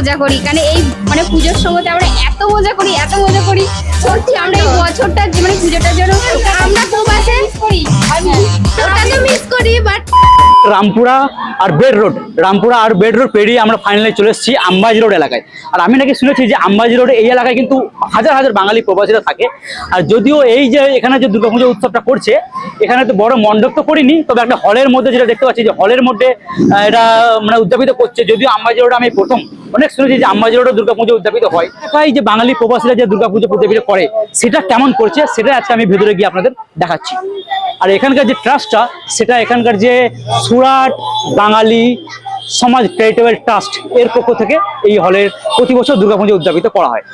মজা করি। কারণ এই মানে পুজোর সময় আমরা এত মজা করি, এত মজা করি। সত্যি আমরা এই বছরটা মানে পুজোটার জন্য আমরা মিস করি বাট রামপুরা আর বেড রোড, রামপুরা আর বেড রোড পেরিয়ে আমরা ফাইনালি চলে এসেছি আম্বাজি রোড এলাকায়। আর আমি নাকি শুনেছি যে আম্বাজি রোড এই এলাকায় কিন্তু হাজার হাজার বাঙালি প্রবাসীরা থাকে। আর যদিও এই যে এখানে যে দুর্গাপুজো উৎসবটা করছে, এখানে তো বড় মণ্ডপ তো করিনি, তবে একটা হলের মধ্যে যেটা দেখতে পাচ্ছি যে হলের মধ্যে এটা মানে উদযাপিত করছে। যদিও আম্বাজি রোড আমি প্রথম অনেক শুনেছি যে আম্বাজি রোডে দুর্গাপুজো উদযাপিত হয়। তাই যে বাঙালি প্রবাসীরা যে দুর্গাপুজো উদযাপিত করে, সেটা কেমন করছে? সেটা আজকে আমি ভেতরে গিয়ে আপনাদের দেখাচ্ছি। আর এখানকার যে ট্রাস্টটা সেটা এখানকার যে সুরাট, বাঙালি সমাজ চ্যারিটেবল ট্রাস্ট এর পক্ষ থেকে এই হলের প্রতি বছর দুর্গাপুজো উদযাপিত করা হয়।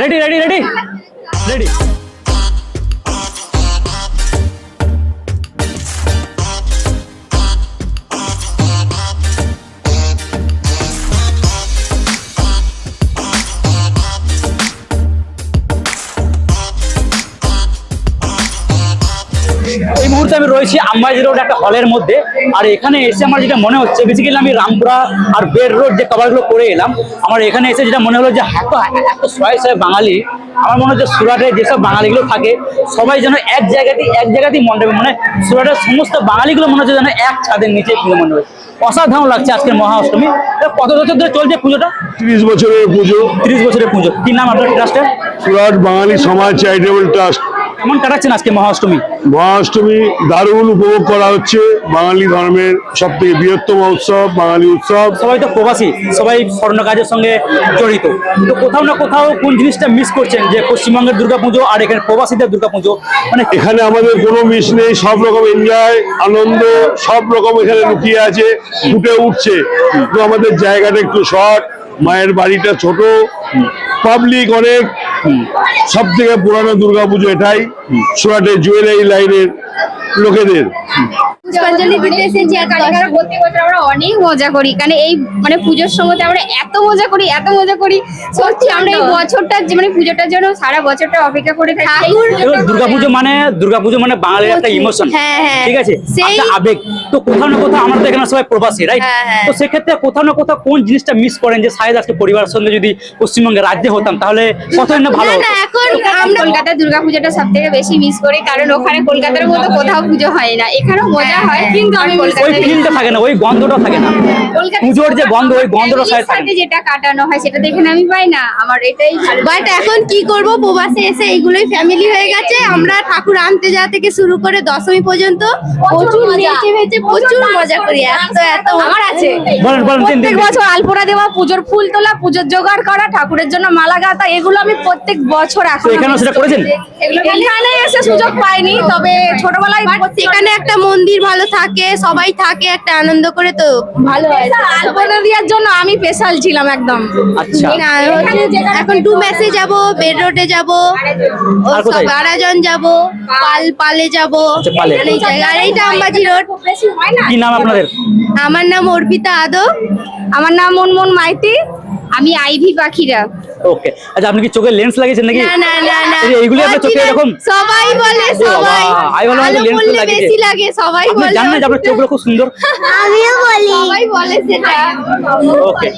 রেডি রেডি রেডি রেডি এই মুহূর্তে আমি রয়েছি আম্বাজি রোড একটা হলের মধ্যে। আর এখানে এসে আমার যেটা মনে হচ্ছে বেসিক্যালি আমি রামপুরা আর বের রোড যে কভারগুলো করে এলাম আমার এখানে এসে যেটা মনে হলো যে এত এত শয়ে শয়ে বাঙালি আমার মনে হচ্ছে সুরাটে যেসব বাঙালিগুলো থাকে সবাই যেন এক জায়গাতেই এক জায়গাতেই মণ্ডপে মানে সুরাটের সমস্ত বাঙালিগুলো মনে হচ্ছে যেন এক ছাদের নিচে পুজো মণ্ডপে অসাধারণ লাগছে আজকের মহা অষ্টমী কত বছর ধরে চলছে পুজোটা? ত্রিশ বছরের পুজো। তিরিশ বছরের পুজো। কি নাম আপনার ট্রাস্টের সুরাট বাঙালি সমাজ চ্যারিটেবল ট্রাস্ট কেমন কাটাচ্ছেন আজকে মহাষ্টমী? মহাষ্টমী দারুণ উপভোগ করা হচ্ছে। বাঙালি ধর্মের সব থেকে বৃহত্তম উৎসব বাঙালি উৎসব। সবাই তো প্রবাসী সবাই স্বর্ণ কাজের সঙ্গে জড়িত। তো কোথাও না কোথাও কোন জিনিসটা মিস করছেন? যে পশ্চিমবঙ্গের দুর্গাপুজো আর এখানে প্রবাসীদের দুর্গাপুজো মানে এখানে আমাদের কোনো মিস নেই সব রকম এনজয় আনন্দ সব রকম এখানে লুকিয়ে আছে ফুটে উঠছে। কিন্তু আমাদের জায়গাটা একটু শর্ট মায়ের বাড়িটা ছোট পাবলিক অনেক সব থেকে পুরানো দুর্গাপুজো এটাই সুরাটের জুয়েলারি লাইনের লোকেদের। পুষ্পাঞ্জলি দিতে এসেছি আর কালীঘাটে প্রত্যেক বছর আমরা অনেক মজা করি। কারণ এই মানে পুজোর সময় আমরা এত মজা করি এত মজা করি। সত্যি আমরা এই বছরটা মানে পুজোটার জন্য সারা বছরটা অপেক্ষা করে থাকি। দুর্গাপুজো মানে দুর্গাপুজো মানে বাঙালির একটা ইমোশন হ্যাঁ, হ্যাঁ। ঠিক আছে? সেই- একটা আবেগ। তো কোথাও না কোথাও আমরা তো এখানে সবাই প্রবাসী রাইট হ্যাঁ। তো সেক্ষেত্রে কোথাও না কোথাও কোন জিনিসটা মিস করেন যে সাহেব আজকে পরিবারের সঙ্গে যদি পশ্চিমবঙ্গে রাজ্যে হতাম তাহলে কতই না ভালো না, হতো। এখন আমরা কলকাতার দুর্গাপুজোটা সব থেকে বেশি মিস করি কারণ ওখানে কলকাতার মতো কোথাও পুজো হয় না। এখানেও মজা হয় কিন্তু আমি ওই ফিলটা থাকে না ওই গন্ধটা থাকে না। পুজোর যে গন্ধ ওই গন্ধটা থাকে সাথে যেটা কাটানো হয় সেটা দেখে আমি পাই না আমার এটাই ভালো বাট এখন কি করব প্রবাসে এসে এইগুলোই ফ্যামিলি হয়ে গেছে আমরা ঠাকুর আনতে যাওয়া থেকে শুরু করে দশমী পর্যন্ত প্রচুর নেচে ভেচে প্রচুর মজা করি এত এত। আমার আছে। বলেন বলেন তিন প্রত্যেক বছর আলপনা দেওয়া পুজোর ফুল তোলা পুজোর জোগাড় করা ঠাকুরের জন্য মালা গাঁথা এগুলো আমি প্রত্যেক বছর তো এখন এখানেও সেটা করেছেন? এখানে এসে সুযোগ পাইনি তবে ছোটবেলায় সেখানে একটা মন্দির ভালো থাকে সবাই থাকে একটা আনন্দ করে তো ভালো হয়। আলপনা দেওয়ার জন্য আমি স্পেশাল ছিলাম একদম। আচ্ছা। না, এখন টু মেসে যাব বেড রোডে যাব? বারাজন যাব পাল পালে যাব। আচ্ছা, এই জায়গা আর এইটা আম্বাজি রোড কি নাম আপনাদের? আমার নাম অর্পিতা আদো আমার নাম মনমন মাইতি আমি আইভি পাখিরা। ওকে আচ্ছা আপনি কি চোখে লেন্স লাগিয়েছেন নাকি? না না না না। এইগুলি আপনার চোখে এরকম সবাই বলে সবাই। আমি বলে আলো লেন্স লাগিয়েছে। বেশি লাগে সবাই আপনি বলে। জানেন না যে আপনার চোখগুলো খুব সুন্দর। আমিও বলি। সবাই বলে সেটা। ওকে